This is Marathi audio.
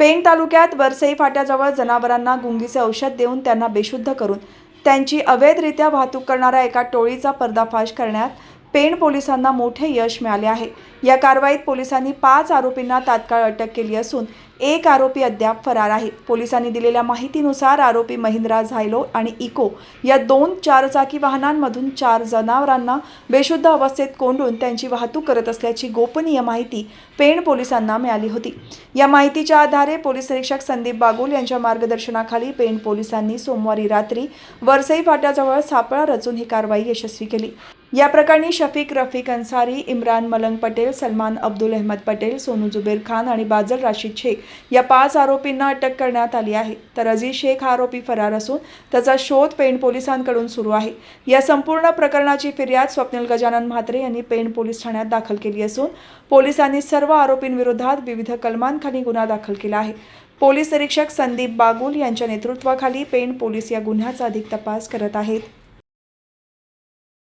पेण तालुक्यात वरसई फाट्याजवळ जनावरांना गुंगीचे औषध देऊन त्यांना बेशुद्ध करून त्यांची अवैधरित्या वाहतूक करणाऱ्या एका टोळीचा पर्दाफाश करण्यात पेण पोलिसांना मोठे यश मिळाले आहे. या कारवाईत पोलिसांनी पाच आरोपींना तात्काळ अटक केली असून एक आरोपी अद्याप फरार आहे. पोलिसांनी दिलेल्या माहितीनुसार आरोपी महिंद्रा झायलो आणि इको या दोन चारचाकी वाहनांमधून चार जनावरांना बेशुद्ध अवस्थेत कोंडून त्यांची वाहतूक करत असल्याची गोपनीय माहिती पेण पोलिसांना मिळाली होती. या माहितीच्या आधारे पोलीस निरीक्षक संदीप बागुल यांच्या मार्गदर्शनाखाली पेण पोलिसांनी सोमवारी रात्री वरसई फाट्याजवळ सापळा रचून ही कारवाई यशस्वी केली. या प्रकरणी शफीक रफिक अन्सारी इम्रान मलंग पटेल सलमान अब्दुल अहमद पटेल सोनू जुबेर खान आणि बाजल राशीद शेख या पाच आरोपींना अटक करण्यात आली आहे. तर अजीज शेख हा आरोपी फरार असून त्याचा शोध पेण पोलिसांकडून सुरू आहे. या संपूर्ण प्रकरणाची फिर्याद स्वप्नील गजानन म्हात्रे यांनी पेण पोलीस ठाण्यात दाखल केली असून पोलिसांनी सर्व आरोपींविरोधात विविध कलमांखाली गुन्हा दाखल केला आहे. पोलीस निरीक्षक संदीप बागुल यांच्या नेतृत्वाखाली पेण पोलीस या गुन्ह्याचा अधिक तपास करत आहेत.